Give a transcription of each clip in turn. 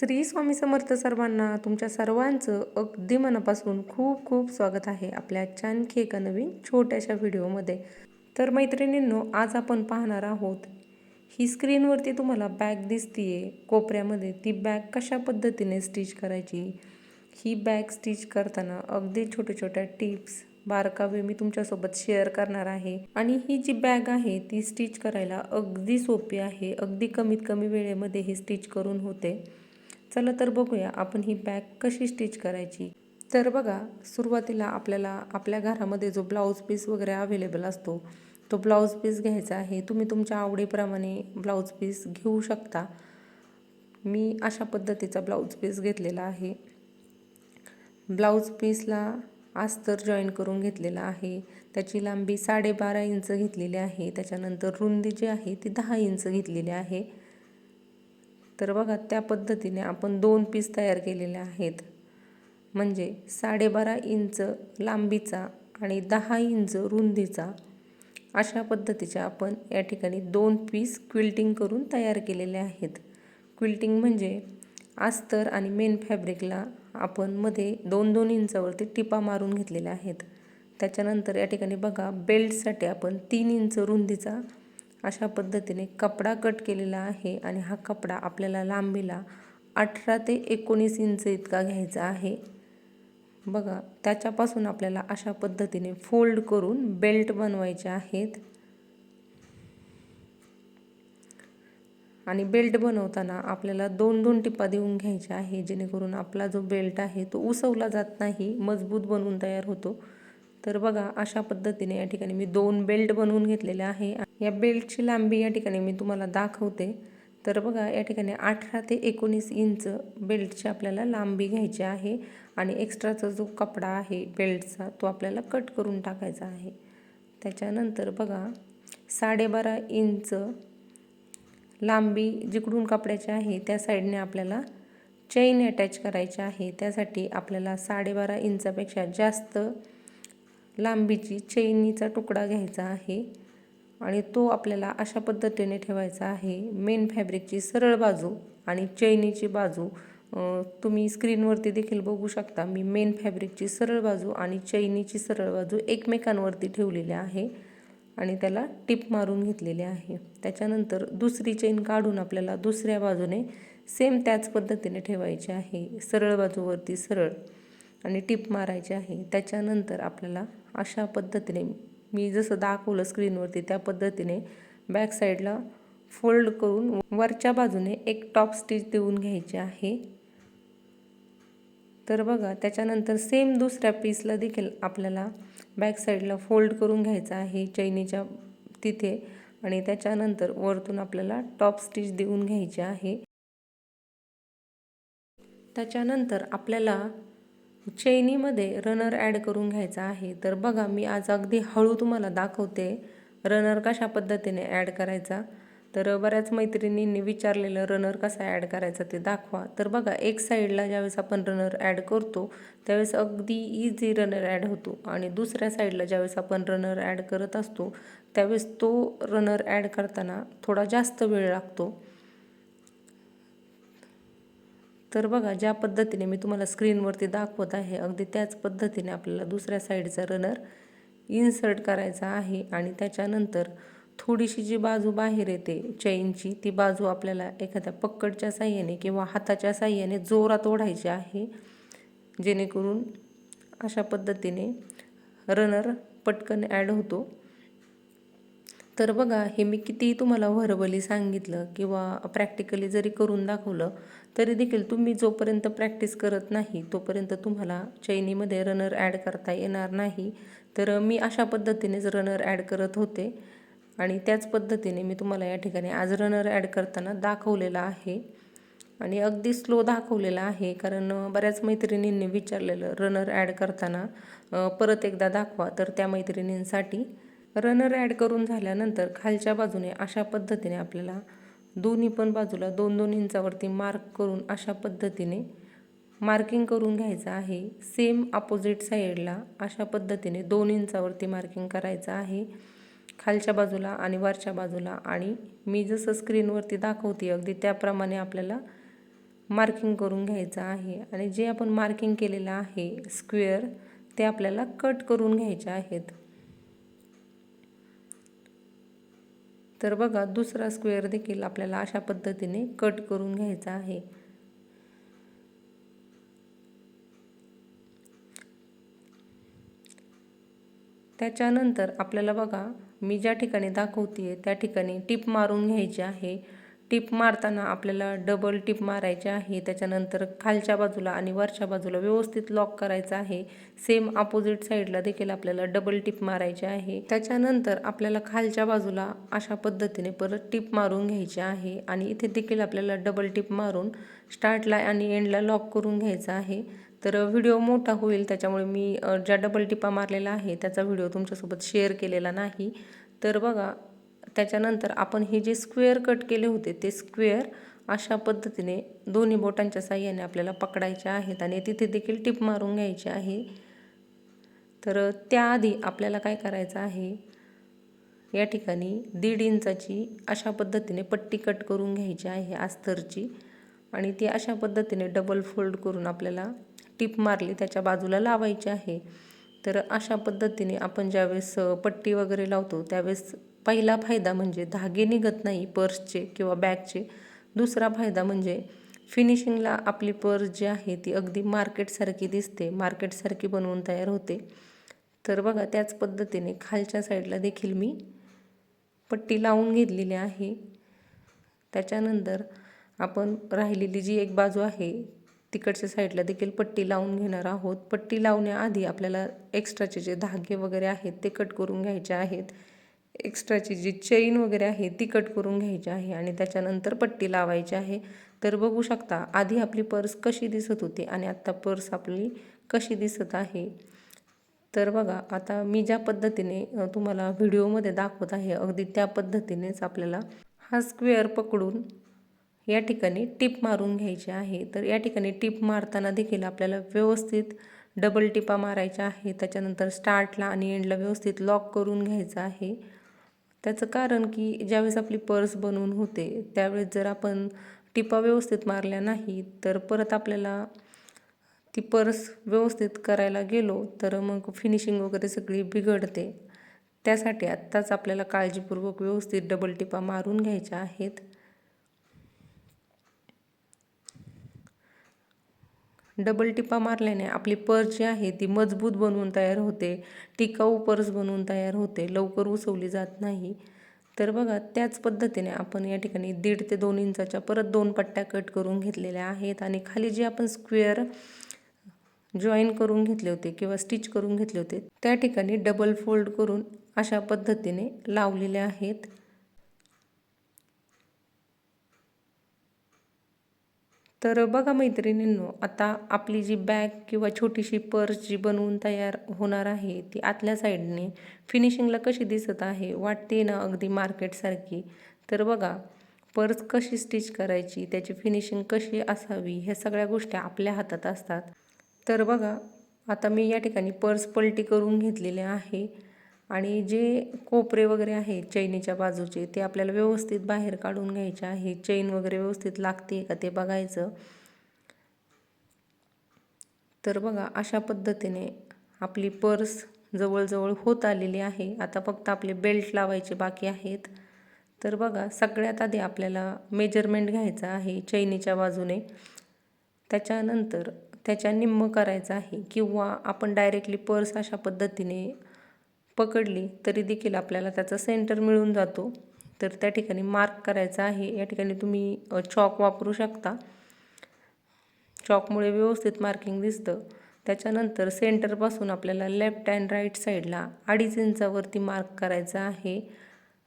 श्री स्वामी समर्थ सर्वांना तुमच्या सर्वांचं अगदी मनापासून खूप खूप स्वागत आहे आपल्या आजच्या आणखी एका नवीन छोट्याशा व्हिडिओमध्ये. तर मैत्रिणींनो आज आपण पाहणार आहोत ही स्क्रीनवरती तुम्हाला बॅग दिसतीये. कोपऱ्यामध्ये ती बॅग कशा पद्धतीने स्टिच करायची? ही बॅग स्टिच करताना अगदी छोट्या छोट्या टिप्स बारकावे मी तुमच्यासोबत शेअर करणार आहे. आणि ही जी बॅग आहे ती स्टिच करायला अगदी सोपी आहे. अगदी कमीत कमी वेळेमध्ये ही स्टिच करून होते. चला तर बघूया आपण ही बॅग कशी स्टिच करायची. तर बघा सुरुवातीला आपल्याला आपल्या घरामध्ये जो ब्लाऊज पीस वगैरे अवेलेबल असतो तो ब्लाऊज पीस घ्यायचा आहे. तुम्ही तुमच्या आवडीप्रमाणे ब्लाऊज पीस घेऊ शकता. मी अशा पद्धतीचा ब्लाऊज पीस घेतलेला आहे. ब्लाऊज पीसला अस्तर जॉईन करून घेतलेला आहे. त्याची लांबी साडेबारा इंच घेतलेली आहे. त्याच्यानंतर रुंदी जी आहे ती दहा इंच घेतलेली आहे. तर बघा त्या पद्धतीने आपण दोन पीस तयार केलेले आहेत. म्हणजे साडेबारा इंच लांबीचा आणि दहा इंच रुंदीचा अशा पद्धतीच्या आपण या ठिकाणी दोन पीस क्विल्टिंग करून तयार केलेले आहेत. क्विल्टिंग म्हणजे अस्तर आणि मेन फॅब्रिकला आपण मध्ये दोन दोन इंचावरती टिपा मारून घेतलेल्या आहेत. त्याच्यानंतर या ठिकाणी बघा बेल्टसाठी आपण तीन इंच रुंदीचा अशा पद्धतीने कपडा कट केलेला आहे आणि हा कपडा आपल्याला लांबीला अठरा ते एकोणीस इंच इतका घ्यायचा आहे. बघा त्याच्यापासून आपल्याला अशा पद्धतीने फोल्ड करून बेल्ट बनवायचे आहेत. आणि बेल्ट बनवताना आपल्याला दोन दोन टिपा देऊन घ्यायचे आहे जेणेकरून आपला जो बेल्ट आहे तो उसवला जात नाही मजबूत बनवून तयार होतो. तर बघा अशा पद्धतीने या ठिकाणी मी दोन बेल्ट बनवून घेतलेले आहे. या बेल्टची लांबी या ठिकाणी मी तुम्हाला दाखवते. तर बघा या ठिकाणी अठरा ते एकोणीस इंच बेल्टची आपल्याला लांबी घ्यायची आहे आणि एक्स्ट्राचा जो कपडा आहे बेल्टचा तो आपल्याला कट करून टाकायचा आहे. त्याच्यानंतर बघा साडेबारा इंच लांबी जिकडून कपड्याची आहे त्या साईडने आपल्याला चैन अटॅच करायची आहे. त्यासाठी आपल्याला साडेबारा इंचापेक्षा जास्त लांबीची चैनीचा तुकडा घ्यायचा आहे. आणि तो आपल्याला अशा पद्धतीने ठेवायचा आहे. मेन फॅब्रिकची सरळ बाजू आणि चैनीची बाजू तुम्ही स्क्रीनवरती देखील बघू शकता. मी मेन फॅब्रिकची सरळ बाजू आणि चैनीची सरळ बाजू एकमेकांवरती ठेवलेली आहे आणि त्याला टिप मारून घेतलेली आहे. त्याच्यानंतर दुसरी चैन काढून आपल्याला दुसऱ्या बाजूने सेम त्याच पद्धतीने ठेवायची आहे. सरळ बाजूवरती सरळ आणि टिप मारायची आहे. त्याच्यानंतर आपल्याला अशा पद्धतीने मी जसं दाखवलं स्क्रीनवरती त्या पद्धतीने बॅक साईडला फोल्ड करून वरच्या बाजूने एक टॉप स्टिच देऊन घ्यायची आहे. तर बघा त्याच्यानंतर सेम दुसऱ्या पीसला देखील आपल्याला बॅक साईडला फोल्ड करून घ्यायचं आहे चैनीच्या तिथे आणि त्याच्यानंतर वरतून आपल्याला टॉप स्टिच देऊन घ्यायची आहे. त्याच्यानंतर आपल्याला चैनीमध्ये रनर ॲड करून घ्यायचा आहे. तर बघा मी आज अगदी हळू तुम्हाला दाखवते रनर कशा पद्धतीने ॲड करायचा. तर बऱ्याच मैत्रिणींनी विचारलेलं रनर कसा ॲड करायचा ते दाखवा. तर बघा एक साईडला ज्यावेळेस आपण रनर ॲड करतो त्यावेळेस अगदी इझी रनर ॲड होतो. आणि दुसऱ्या साईडला ज्यावेळेस आपण रनर ॲड करत असतो त्यावेळेस तो रनर ॲड करताना थोडा जास्त वेळ लागतो. तर बघा ज्या पद्धतीने मी तुम्हाला स्क्रीनवरती दाखवत आहे अगदी त्याच पद्धतीने आपल्याला दुसऱ्या साईडचा रनर इन्सर्ट करायचा आहे आणि त्याच्यानंतर थोडीशी जी बाजू बाहेर येते चैनची ती बाजू आपल्याला एखाद्या पक्कडच्या साह्याने किंवा हाताच्या साह्याने जोरात ओढायची आहे. जेणेकरून अशा पद्धतीने रनर पटकन ॲड होतो. तर बघा हे मी किती तुम्हाला व्हर्बली सांगितलं किंवा प्रॅक्टिकली जरी करून दाखवलं तरी देखील तुम्ही जोपर्यंत प्रॅक्टिस करत नाही तोपर्यंत तुम्हाला चैनीमध्ये रनर ॲड करता येणार नाही. तर मी अशा पद्धतीनेच रनर ॲड करत होते आणि त्याच पद्धतीने मी तुम्हाला या ठिकाणी आज रनर ॲड करताना दाखवलेला आहे. आणि अगदी स्लो दाखवलेला आहे कारण बऱ्याच मैत्रिणींनी विचारलेलं रनर ॲड करताना परत एकदा दाखवा तर त्या मैत्रिणींसाठी रनर ॲड करून झाल्यानंतर खालच्या बाजूने अशा पद्धतीने आपल्याला दोन्ही पण बाजूला दोन दोन इंचावरती मार्क करून अशा पद्धतीने मार्किंग करून घ्यायचं आहे. सेम अपोजिट साईडला अशा पद्धतीने दोन इंचावरती मार्किंग करायचं आहे. खालच्या बाजूला आणि वरच्या बाजूला आणि मी जसं स्क्रीनवरती दाखवते अगदी त्याप्रमाणे आपल्याला मार्किंग करून घ्यायचं आहे. आणि जे आपण मार्किंग केलेलं आहे स्क्वेअर ते आपल्याला कट करून घ्यायचे आहेत. तर बघा दुसरा स्क्वेअर देखील आपल्याला अशा पद्धतीने कट करून घ्यायचा आहे. त्याच्यानंतर आपल्याला बघा मी ज्या ठिकाणी दाखवते त्या ठिकाणी टिप मारून घ्यायची आहे. टिप मारताना आपल्याला डबल टिप मारायची आहे. त्याच्यानंतर खालच्या बाजूला आणि वरच्या बाजूला व्यवस्थित लॉक करायचं आहे. सेम अपोजिट साईडला देखील आपल्याला डबल टिप मारायची आहे. त्याच्यानंतर आपल्याला खालच्या बाजूला अशा पद्धतीने परत टिप मारून घ्यायची आहे. आणि इथे देखील आपल्याला डबल टिप मारून स्टार्टला आणि एंडला लॉक करून घ्यायचं आहे. तर व्हिडिओ मोठा होईल त्याच्यामुळे मी ज्या डबल टिपा मारलेला आहे त्याचा व्हिडिओ तुमच्यासोबत शेअर केलेला नाही. तर बघा त्याच्यानंतर आपण हे जे स्क्वेअर कट केले होते ते स्क्वेअर अशा पद्धतीने दोन्ही बोटांच्या साह्याने आपल्याला पकडायचे आहेत आणि तिथे देखील टिप मारून घ्यायची आहे. तर त्याआधी आपल्याला काय करायचं आहे? या ठिकाणी दीड इंचाची अशा पद्धतीने पट्टी कट करून घ्यायची आहे अस्तरची आणि ती अशा पद्धतीने डबल फोल्ड करून आपल्याला टिप मारली त्याच्या बाजूला लावायची आहे. तर अशा पद्धतीने आपण ज्यावेळेस पट्टी वगैरे लावतो त्यावेळेस पहिला फायदा म्हणजे धागे निघत नाही पर्सचे किंवा बॅगचे. दुसरा फायदा म्हणजे फिनिशिंगला आपली पर्स जी आहे ती अगदी मार्केटसारखी दिसते मार्केटसारखी बनवून तयार होते. तर बघा त्याच पद्धतीने खालच्या साईडला देखील मी पट्टी लावून घेतलेली आहे. त्याच्यानंतर आपण राहिलेली जी एक बाजू आहे तिकडच्या साईडला देखील पट्टी लावून घेणार आहोत. पट्टी लावण्याआधी आपल्याला एक्स्ट्राचे जे धागे वगैरे आहेत ते कट करून घ्यायचे आहेत. एक्स्ट्राची जी चेन वगैरे आहे ती कट करून घ्यायची आहे आणि त्याच्यानंतर पट्टी लावायची आहे. तर बघू शकता आधी आपली पर्स कशी दिसत होती आणि आत्ता पर्स आपली कशी दिसत आहे. तर बघा आता मी ज्या पद्धतीने तुम्हाला व्हिडिओमध्ये दाखवत आहे अगदी त्या पद्धतीनेच आपल्याला हा स्क्वेअर पकडून या ठिकाणी टिप मारून घ्यायची आहे. तर या ठिकाणी टिप मारताना देखील आपल्याला व्यवस्थित डबल टिपा मारायच्या आहे त्याच्यानंतर स्टार्टला आणि एंडला व्यवस्थित लॉक करून घ्यायचं आहे. त्याचं कारण की ज्यावेळेस आपली पर्स बनवून होते त्यावेळेस जर आपण टिपा व्यवस्थित मारल्या नाही तर परत आपल्याला ती पर्स व्यवस्थित करायला गेलो तर मग फिनिशिंग वगैरे सगळी बिघडते. त्यासाठी आत्ताच आपल्याला काळजीपूर्वक व्यवस्थित डबल टिपा मारून घ्यायच्या आहेत. डबल टिपा मारल्याने आपली पर्स जी आहे ती मजबूत बनवून तयार होते. टिकाऊ पर्स बनवून तयार होते. लवकर उसवली जात नाही. तर बघा त्याच पद्धतीने आपण या ठिकाणी दीड ते दोन इंचाच्या परत दोन पट्ट्या कट करून घेतलेल्या आहेत आणि खाली जे आपण स्क्वेअर जॉईन करून घेतले होते किंवा स्टिच करून घेतले होते त्या ठिकाणी डबल फोल्ड करून अशा पद्धतीने लावलेले आहेत. तर बघा मैत्रिणींनो आता आपली जी बॅग किंवा छोटीशी पर्स जी बनवून तयार होणार आहे ती आतल्या साईडने फिनिशिंगला कशी दिसत आहे वाटते ना अगदी मार्केटसारखी तर बघा पर्स कशी स्टिच करायची त्याची फिनिशिंग कशी असावी ह्या सगळ्या गोष्टी आपल्या हातात असतात. तर बघा आता मी या ठिकाणी पर्स पलटी करून घेतलेले आहे. आणि जे कोपरे वगैरे आहेत चैनीच्या बाजूचे ते आपल्याला व्यवस्थित बाहेर काढून घ्यायचे आहे. चैन वगैरे व्यवस्थित लागते का ते बघायचं. तर बघा अशा पद्धतीने आपली पर्स जवळजवळ होत आलेली आहे. आता फक्त आपले बेल्ट लावायचे बाकी आहेत. तर बघा सगळ्यात आधी आपल्याला मेजरमेंट घ्यायचं आहे चैनीच्या बाजूने. त्याच्यानंतर त्याच्या निम्म करायचं आहे किंवा आपण डायरेक्टली पर्स अशा पद्धतीने पकडली तरी देखील आपल्याला त्याचा सेंटर मिळून जातो. तर त्या ठिकाणी मार्क करायचा आहे. या ठिकाणी तुम्ही चॉक वापरू शकता. चॉकमुळे व्यवस्थित मार्किंग दिसतं. त्याच्यानंतर सेंटरपासून आपल्याला लेफ्ट अँड राईट साईडला अडीच इंचावरती मार्क करायचा आहे.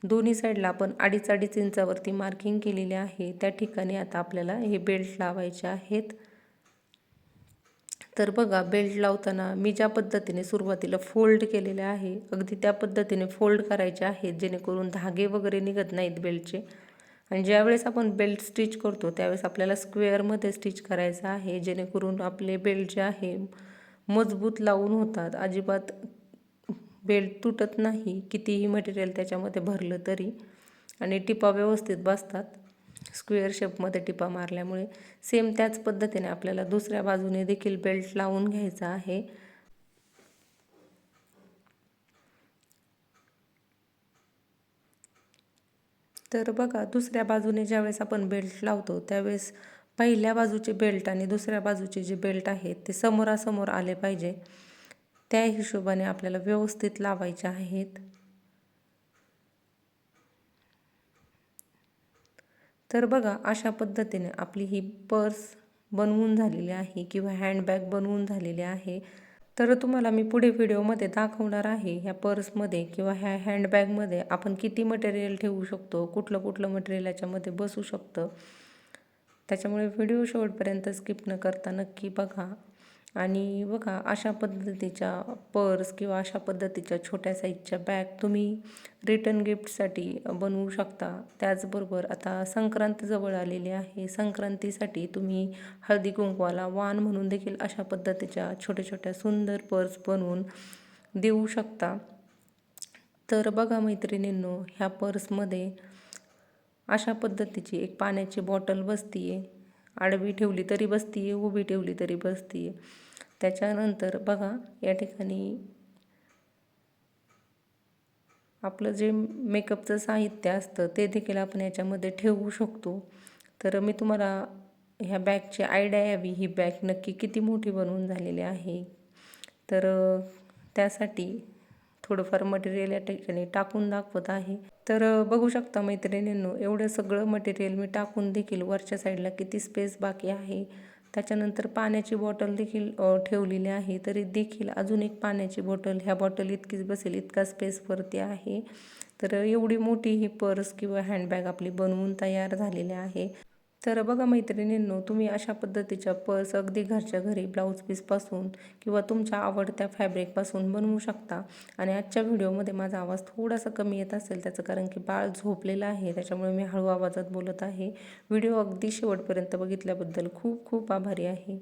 दोन्ही साईडला आपण अडीच अडीच इंचावरती मार्किंग केलेली आहे. त्या ठिकाणी आता आपल्याला हे बेल्ट लावायचे आहेत. तर बघा बेल्ट लावताना मी ज्या पद्धतीने सुरुवातीला फोल्ड केलेले आहे अगदी त्या पद्धतीने फोल्ड करायचे आहेत जेणेकरून धागे वगैरे निघत नाहीत बेल्टचे आणि ज्यावेळेस आपण बेल्ट स्टिच करतो त्यावेळेस आपल्याला स्क्वेअरमध्ये स्टिच करायचं आहे जेणेकरून आपले बेल्ट जे आहे मजबूत लावून होतात. अजिबात बेल्ट तुटत नाही कितीही मटेरियल त्याच्यामध्ये भरलं तरी. आणि टिपा व्यवस्थित बसतात. स्क्वेअर शेपमध्ये टिपा मारल्यामुळे सेम त्याच पद्धतीने आपल्याला दुसऱ्या बाजूने देखील बेल्ट लावून घ्यायचा आहे. तर बघा दुसऱ्या बाजूने ज्यावेळेस आपण बेल्ट लावतो त्यावेळेस पहिल्या बाजूचे बेल्ट आणि दुसऱ्या बाजूचे जे बेल्ट आहेत ते समोरासमोर आले पाहिजे. त्या हिशोबाने आपल्याला व्यवस्थित लावायचे आहेत. तर बघा अशा पद्धतीने आपली ही पर्स बनवून झालेली आहे किंवा हँडबॅग बनवून झालेली आहे. तर तुम्हाला मी पुढे व्हिडिओमध्ये दाखवणार आहे ह्या पर्समध्ये किंवा ह्या हँडबॅगमध्ये आपण किती मटेरियल ठेवू शकतो कुठलं कुठलं मटेरियल याच्यामध्ये बसू शकतं. त्याच्यामुळे व्हिडिओ शेवटपर्यंत स्किप न करता नक्की बघा. आणि बघा अशा पद्धतीच्या पर्स किंवा अशा पद्धतीच्या छोट्या साईजच्या बॅग तुम्ही रिटर्न गिफ्टसाठी बनवू शकता. त्याचबरोबर आता संक्रांत जवळ आलेली आहे. संक्रांतीसाठी तुम्ही हळदी कुंकवाला वाण म्हणून देखील अशा पद्धतीच्या छोट्या छोट्या सुंदर पर्स बनवून देऊ शकता. तर बघा मैत्रिणींनो ह्या पर्समध्ये अशा पद्धतीची एक पाण्याची बॉटल बसती आहे आडवी ठेवली तरी बसती आहे उभी ठेवली तरी बसती आहे त्याच्यानंतर बघा या ठिकाणी आपलं जे मेकअपचं साहित्य असतं ते देखील आपण याच्यामध्ये ठेवू शकतो. तर मी तुम्हाला ह्या बॅगची आयडिया यावी. ही बॅग नक्की किती मोठी बनवून झालेली आहे? तर त्यासाठी थोडंफार मटेरियल या ठिकाणी टाकून दाखवत आहे. तर बघू शकता मैत्रिणींनो एवढं सगळं मटेरियल मी टाकून देखील वरच्या साईडला किती स्पेस बाकी आहे. त्याच्यानंतर पाण्याची बॉटल देखील ठेवलेली आहे. तरी देखील अजून एक पाण्याची बॉटल ह्या बॉटल इतकीच बसेल इतका स्पेसवरती आहे. तर एवढी मोठी ही पर्स किंवा हँडबॅग आपली बनवून तयार झालेली आहे. तर बघा मैत्रिणींनो तुम्ही अशा पद्धतीच्या पर्स अगदी घरच्या घरी ब्लाऊज पीसपासून किंवा तुमच्या आवडत्या फॅब्रिकपासून बनवू शकता. आणि आजच्या व्हिडिओमध्ये माझा आवाज थोडासा कमी येत असेल त्याचं कारण की बाळ झोपलेलं आहे त्याच्यामुळे मी हळू आवाजात बोलत आहे. व्हिडिओ अगदी शेवटपर्यंत बघितल्याबद्दल खूप खूप आभारी आहे.